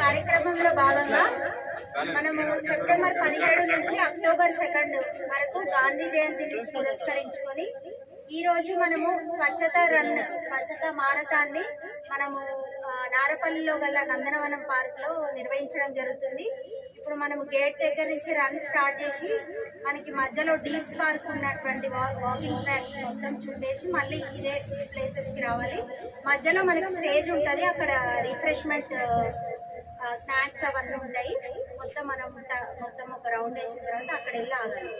కార్యక్రమంలో భాగంగా మనము సెప్టెంబర్ పదిహేడు నుంచి అక్టోబర్ సెకండ్ వరకు గాంధీ జయంతిని పురస్కరించుకొని ఈ రోజు మనము స్వచ్ఛత రన్ స్వచ్ఛత మారథాన్ని మనము నారపల్లిలో గల నందనవనం పార్క్లో నిర్వహించడం జరుగుతుంది. ఇప్పుడు మనం గేట్ దగ్గర నుంచి రన్ స్టార్ట్ చేసి మనకి మధ్యలో డీప్స్ పార్క్ ఉన్నటువంటి వా- వాకింగ్ ట్రాక్ మొత్తం చుట్టేసి మళ్ళీ ఇదే ప్లేసెస్కి రావాలి. మధ్యలో మనకి స్టేజ్ ఉంటుంది. అక్కడ రిఫ్రెష్మెంట్ స్నాక్స్ అవన్నీ ఉంటాయి. మొత్తం మనం మొత్తం ఒక రౌండ్ వేసిన తర్వాత అక్కడ వెళ్ళి ఆగాలి.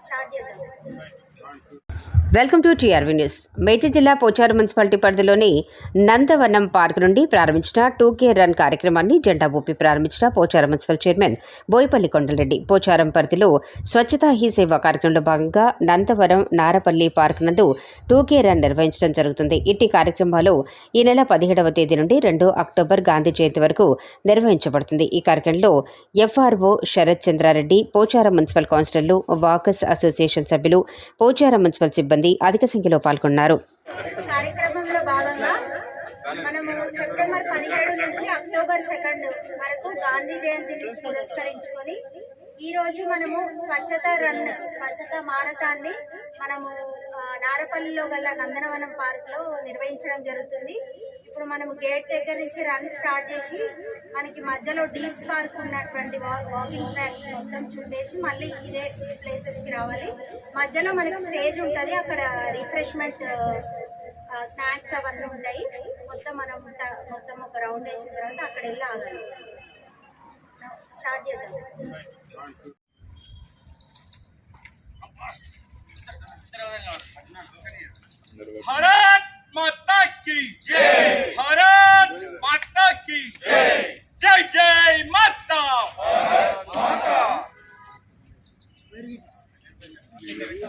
స్టార్ట్ చేద్దాం. Welcome to TRV news. Medchal జిల్లా పోచారం మున్సిపాలిటీ పరిధిలోని నందవనం పార్క్ నుండి ప్రారంభించిన టూ కే రన్ కార్యక్రమాన్ని జెండా ఊపి ప్రారంభించిన పోచారం మున్సిపల్ చైర్మన్ బోయపల్లి కొండలరెడ్డి. పోచారం పరిధిలో స్వచ్ఛతా హీ సేవ కార్యక్రమంలో భాగంగా నందవరం నారపల్లి పార్క్ నందు టూ కే రన్ నిర్వహించడం జరుగుతుంది. ఇట్టి కార్యక్రమాలు ఈ నెల పదిహేడవ తేదీ నుండి రెండు అక్టోబర్ గాంధీ జయంతి వరకు నిర్వహించబడుతుంది. ఈ కార్యక్రమంలో ఎఫ్ఆర్ఓ శరత్ చంద్రారెడ్డి పోచారం మున్సిపల్ కౌన్సిలర్లు వాకర్స్ అసోసియేషన్ సభ్యులు పోచారం మున్సిపల్ సిబ్బంది అధిక సంఖ్యలో పాల్గొన్నారు. కార్యక్రమంలో భాగంగా మనము సెప్టెంబర్ పదిహేడు నుంచి అక్టోబర్ సెకండ్ వరకు గాంధీ జయంతిని పురస్కరించుకొని ఈ రోజు మనము స్వచ్ఛత రన్ స్వచ్ఛత మారథాన్ని మనము నారపల్లిలో గల నందనవనం పార్క్లో నిర్వహించడం జరుగుతుంది. ఇప్పుడు మనము గేట్ దగ్గర నుంచి రన్ స్టార్ట్ చేసి మనకి మధ్యలో డీప్స్ పార్క్ ఉన్నటువంటి వా- వాకింగ్ ట్రాక్ మొత్తం చూడేసి మళ్ళీ ఇదే ప్లేసెస్కి రావాలి. మధ్యలో మనకి స్టేజ్ ఉంటుంది. అక్కడ రిఫ్రెష్మెంట్ స్నాక్స్ అవన్నీ ఉంటాయి. మొత్తం మనం మొత్తం ఒక రౌండ్ వేసిన తర్వాత అక్కడ వెళ్ళి ఆగాలి. స్టార్ట్ చేద్దాం.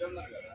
కదా.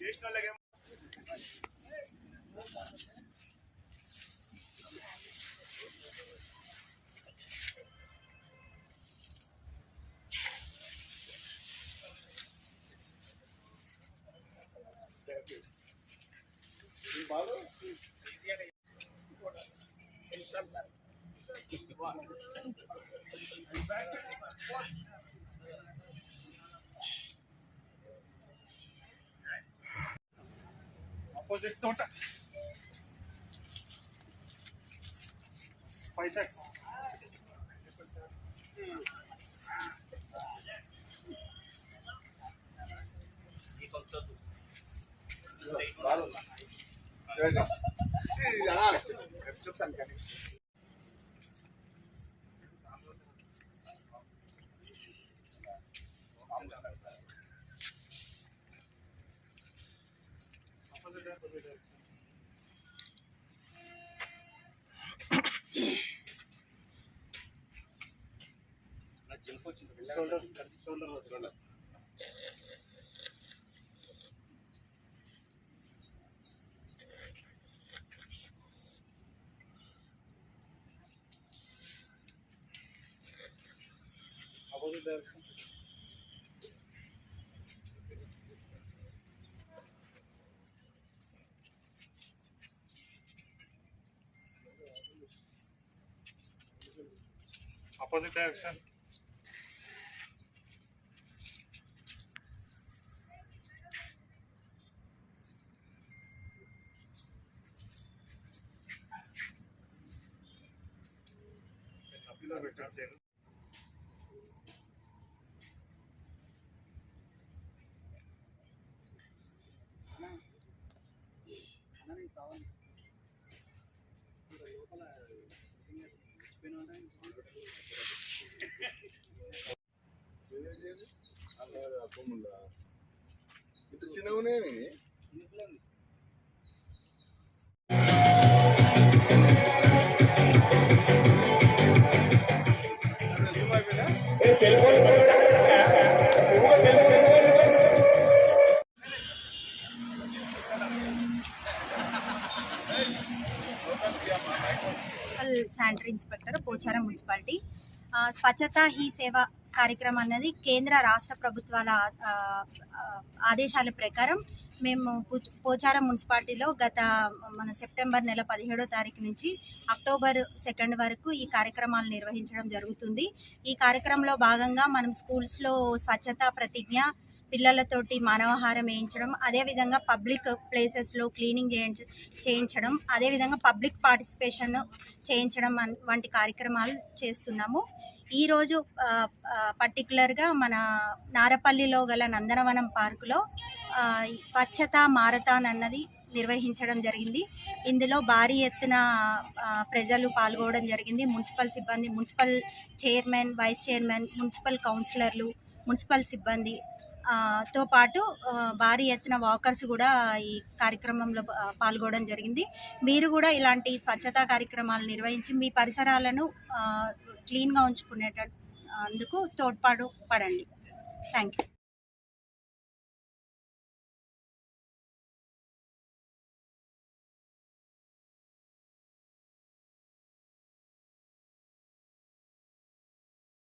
చేసిన వాళ్ళకి touch. Five seconds. చెప్తాను కానీ Shoulder shoulder shoulder opposite direction opposite direction. ఇంత sanitary inspector Pocharam municipality Swachhata Hi Seva కార్యక్రమం అన్నది కేంద్ర రాష్ట్ర ప్రభుత్వాల ఆదేశాల ప్రకారం మేము పోచారం మున్సిపాలిటీలో గత మన సెప్టెంబర్ నెల పదిహేడో తారీఖు నుంచి అక్టోబర్ సెకండ్ వరకు ఈ కార్యక్రమాలు నిర్వహించడం జరుగుతుంది. ఈ కార్యక్రమంలో భాగంగా మనం స్కూల్స్లో స్వచ్ఛత ప్రతిజ్ఞ పిల్లలతోటి మానవహారం వేయించడం అదేవిధంగా పబ్లిక్ ప్లేసెస్లో క్లీనింగ్ చేయించడం అదేవిధంగా పబ్లిక్ పార్టిసిపేషన్ చేయించడం వంటి కార్యక్రమాలు చేస్తున్నాము. ఈరోజు పర్టికులర్గా మన నారపల్లిలో గల నందనవనం పార్కులో స్వచ్ఛత మారథాన్ అన్నది నిర్వహించడం జరిగింది. ఇందులో భారీ ఎత్తున ప్రజలు పాల్గొనడం జరిగింది. మున్సిపల్ సిబ్బంది municipal chairman vice chairman municipal కౌన్సిలర్లు మున్సిపల్ సిబ్బంది తో పాటు భారీ ఎత్తున వాకర్స్ కూడా ఈ కార్యక్రమంలో పాల్గొనడం జరిగింది. మీరు కూడా ఇలాంటి స్వచ్ఛతా కార్యక్రమాలు నిర్వహించి మీ పరిసరాలను క్లీన్గా ఉంచుకునేట అందుకు తోడ్పాటు పడండి. Thank you